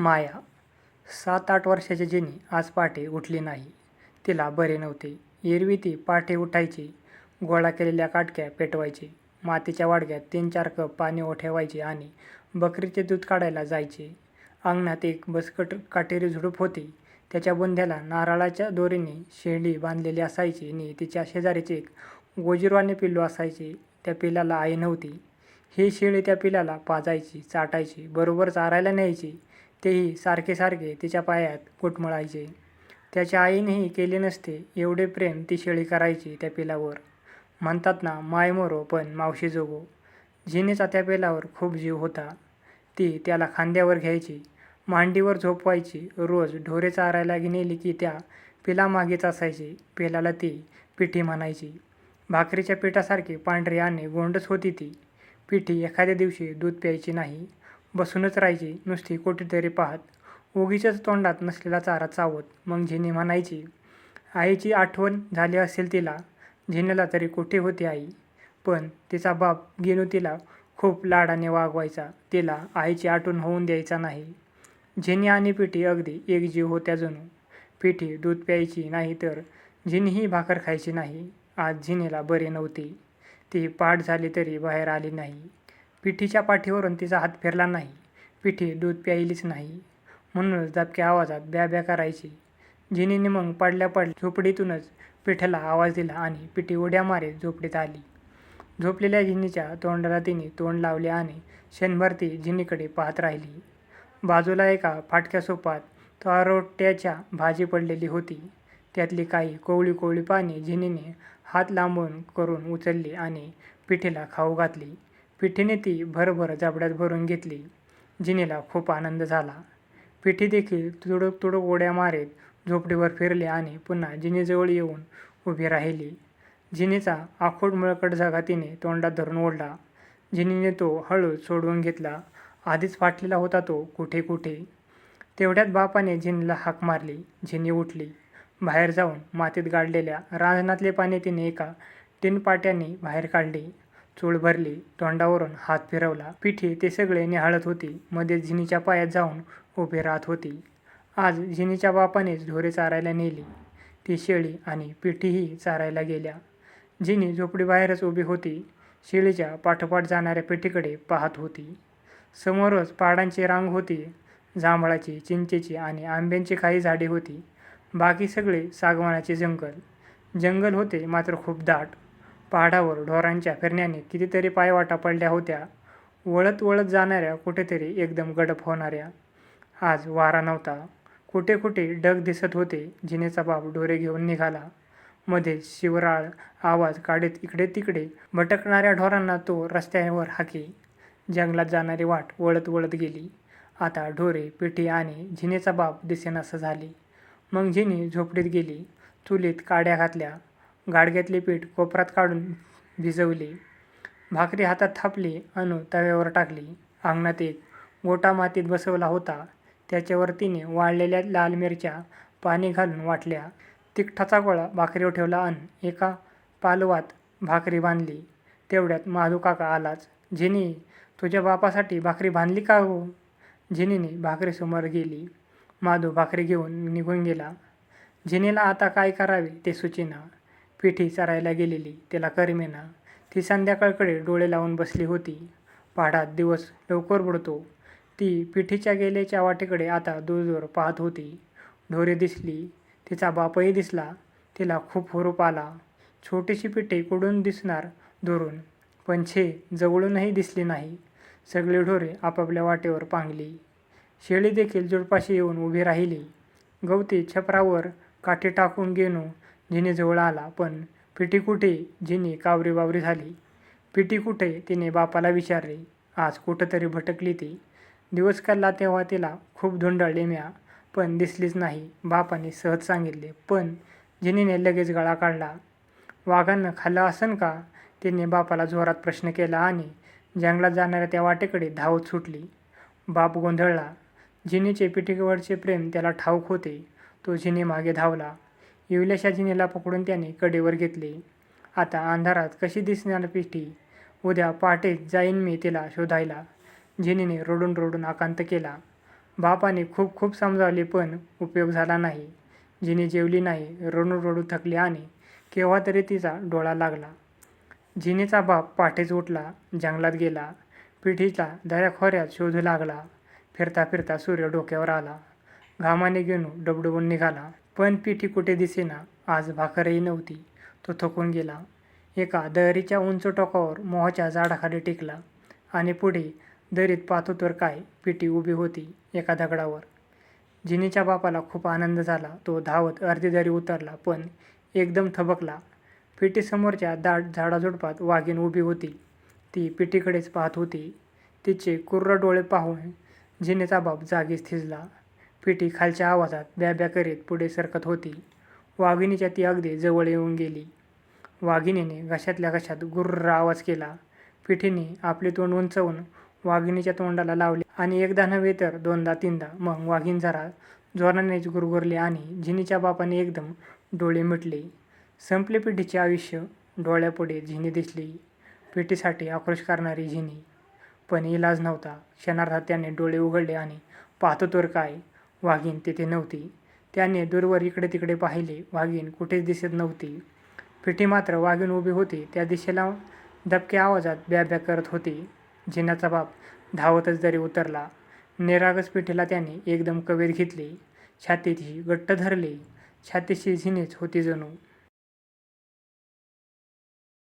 माया सात आठ वर्षाची जिनी आज पहाटे उठली नाही. तिला बरे नव्हते. एरवी ती पहाटे उठायची, गोळा केलेल्या काटक्या पेटवायची, मातीच्या वाडग्यात तीन चार कप पाणी ओठेवायचे आणि बकरीचे दूध काढायला जायचे अंगणात एक बसकट काटेरी झुडूप होती. त्याच्या बुंध्याला नारळाच्या दोरीने शेंडी बांधलेली असायची आणि तिच्या शेजारीचे एक गोजिरवाने पिल्लू असायचे. त्या पिल्लाला आई नव्हती. ही शेळी त्या पिल्लाला पाजायची, चाटायची, बरोबर चारायला न्यायची. तेही सारखे सारखे तिच्या पायात घुटमळायचे. त्याच्या आईनेही केले नसते एवढे प्रेम ती शेळी करायची त्या पिलावर म्हणतात ना माय मोरो पण मावशी जोगो जिनेचा त्या पेलावर खूप जीव होता. ती त्याला खांद्यावर घ्यायची, मांडीवर झोपवायची. रोज ढोरे चारायला नेली की त्या पिलामागेच असायची. पेलाला ती पिठी म्हणायची. भाकरीच्या पिठासारखी पांढरी आणि गोंडस होती ती पिठी. एखाद्या दिवशी दूध प्यायची नाही. बसूनच राहायची नुसती कुठेतरी पाहत. ओगीच्याच तोंडात नसलेला चारा चावत. मग झिनी म्हणायची, आईची आठवण झाली असेल तिला. झिनीला तरी कुठे होती आई. पण तिचा बाप गेनू तिला खूप लाडाने वागवायचा. तिला आईची आठवण होऊन द्यायचा नाही. झिनी आणि पिठी अगदी एकजीव होत्या जणू. पिठी दूध प्यायची नाही तर झिनीही भाकर खायची नाही. आज झिनीला बरे नव्हते. ती पाठ झाली तरी बाहेर आली नाही. पिठीच्या पाठीवरून तिचा हात फिरला नाही. पिठी दूध प्यायलीच नाही. म्हणूनच दबक्या आवाजात ब्या ब्या करायची. जिनीने मग पडल्या पडल्या झोपडीतूनच पिठीला आवाज दिला आणि पिठी उड्या मारीत झोपडीत आली. झोपलेल्या जिनीच्या तोंडाला तिने तोंड लावले आणि क्षणभर ती झिनीकडे पाहत राहिली. बाजूला एका फाटक्या सोपात तारोट्याच्या भाजी पडलेली होती. त्यातली काही कोवळी कोवळी पाने जिनीने हात लांबून करून उचलली आणि पिठीला खाऊ घातली. पिठीने ती भरभर जबड्यात भरून घेतली. झिनीला खूप आनंद झाला. पिठी देखील तुडूक तुडूक उड्या मारीत झोपडीवर फिरली आणि पुन्हा झिनीजवळ येऊन उभी राहिली. झिनीचा आखूड मळकट जागा तिने तोंडात धरून ओढला. जिनीने तो हळूच सोडवून घेतला. आधीच फाटलेला होता तो कुठे कुठे. तेवढ्यात बापाने जिनीला हाक मारली. जिनी उठली. बाहेर जाऊन मातीत गाडलेल्या रांजणातले पाणी तिने एका टिनपाट्याने बाहेर काढले. चूळ भरली. तोंडावरून हात फिरवला. पिठी ते सगळे निहाळत होती. मध्ये झिनीच्या पायात जाऊन उभी राहत होती. आज झिनीच्या बापानेच ढोरे चारायला नेली. ती शेळी आणि पिठीही चारायला गेल्या. झिनी झोपडीबाहेरच उभी होती. शेळीच्या पाठोपाठ जाणाऱ्या पिठीकडे पाहत होती. समोरच पहाडांची रांग होती. जांभळाची, चिंचेची आणि आंब्यांची काही झाडे होती. बाकी सगळे सागवानाचे जंगल. जंगल होते मात्र खूप दाट. पहाडावर ढोरांच्या फिरण्याने कितीतरी पायवाटा पडल्या होत्या. वळत वळत जाणाऱ्या कुठेतरी एकदम गडप होणाऱ्या. आज वारा नव्हता. कुठे कुठे ढग दिसत होते. जिनेचा बाप ढोरे घेऊन निघाला. मध्ये शिवराळ आवाज काढीत इकडे तिकडे भटकणाऱ्या ढोरांना तो रस्त्यावर हाके. जंगलात जाणारी वाट वळत वळत गेली. आता ढोरे, पिठी आणि झिनेचा बाप दिसेनासं झाली मग झिनी झोपडीत गेली. चुलीत काड्या घातल्या. गाडग्यातले पीठ कोपरात काढून भिजवले. भाकरी हातात थापली अन तव्यावर टाकली. अंगणात एक गोटा मातीत बसवला होता. त्याच्यावर तिने वाळलेल्या लाल मिरच्या पाणी घालून वाटल्या. तिखटाचा गोळा भाकरीवर ठेवला अन एका पालवात भाकरी बांधली. तेवढ्यात माधू काका आलाच. झिनी, तुझ्या बापासाठी भाकरी बांधली का हो? झिनीने भाकरीसमोर गेली. माधू भाकरी घेऊन निघून गेला. झिनीला आता काय करावे ते सुचेना. पिठी चरायला गेलेली तिला करमेना. ती संध्याकाळकडे डोळे लावून बसली होती. पहाडात दिवस लवकर बुडतो. ती पिठीच्या गेल्याच्या वाटेकडे आता दूरदूर पाहत होती. ढोरे दिसली. तिचा बापही दिसला. तिला खूप हुरूप आला. छोटीशी पिठी कुडून दिसणार दुरून. पण छे जवळूनही दिसली नाही. सगळी ढोरे आपापल्या वाटेवर पांगली. शेळी देखील झुडपाशी येऊन उभी राहिली. गवती छपरावर काठी टाकून जिने जवळ आला. पण पिटी कुठे? जिने कावरी बावरी झाली. पिटी कुठे? तिने बापाला विचारले. आज कुठंतरी भटकली ती. दिवस काढला तेव्हा तिला खूप धुंडाळले म्या, पण दिसलीच नाही. बापाने सहज सांगितले. पण जिनीने लगेच गळा काढला. वाघानं खाल्लं असन का? तिने बापाला जोरात प्रश्न केला आणि जंगलात जाणाऱ्या त्या वाटेकडे धावत सुटली. बाप गोंधळला. जिनीचे पिठीवरचे प्रेम त्याला ठाऊक होते. तो झिनीमागे धावला. इवल्याशा झिनीला पकडून त्याने कडेवर घेतले. आता अंधारात कशी दिसणार पिठी? उद्या पहाटेच जाईन मी तिला शोधायला. जिनीने रडून रडून आकांत केला. बापाने खूप खूप समजावले पण उपयोग झाला नाही जिने जेवली नाही रोडून रडू थकली आणि केव्हा तरी तिचा डोळा लागला जिनीचा बाप पाठीच उठला जंगलात गेला पिठीचा दऱ्याखोऱ्यात शोधू लागला फिरता फिरता सूर्य डोक्यावर आला घामाने गेनू डबडबून निघाला पण पिठी कुठे दिसेना. आज भाकरही नव्हती. तो थकून गेला. एका दरीच्या उंच टोकावर मोहाच्या झाडाखाली टिकला आणि पुढे दरीत पाहतो तर काय पिठी उभी होती एका दगडावर. जिनीच्या बापाला खूप आनंद झाला. तो धावत अर्धी दरी उतरला पण एकदम थबकला. पिटीसमोरच्या दाट झाडाझुडपात वाघीण उभी होती. ती पिटीकडेच पाहत होती. तिचे कुर्र डोळे पाहून जिनेचा बाप जागीच थिजला. पेटी खालच्या आवाजात ब्याब्या करीत पुढे सरकत होती. वाघिणीच्या ती अगदी जवळ येऊन गेली. वाघिणीने घशातल्या घशात गुर्र आवाज केला. पिठीने आपले तोंड उंचवून वाघिणीच्या तोंडाला लावले आणि एकदा नव्हे तर दोनदा तीनदा मग वाघीण जरा जोरानेच गुरगुरले आणि झिनीच्या बापाने एकदम डोळे मिटले. संपले पिठीचे आयुष्य डोळ्यापुढे झिनी दिसली. पिठीसाठी आक्रोश करणारी झिनी पण इलाज नव्हता. क्षणार्धात त्याने डोळे उघडले आणि पाहतो तर काय? वाघीण तिथे नव्हती. त्याने दूरवर इकडे तिकडे पाहिले. वाघीण कुठेच दिसत नव्हती. पिठी मात्र वाघीण उभी होती. त्या दिशेला दबक्या आवाजात ब्या ब्या करत होती. जिनाचा बाप धावतच दरी उतरला. निरागस पिठीला त्याने एकदम कवेत घेतली. छातीत ही घट्ट धरली. छातीशी झिनीच होती जणू.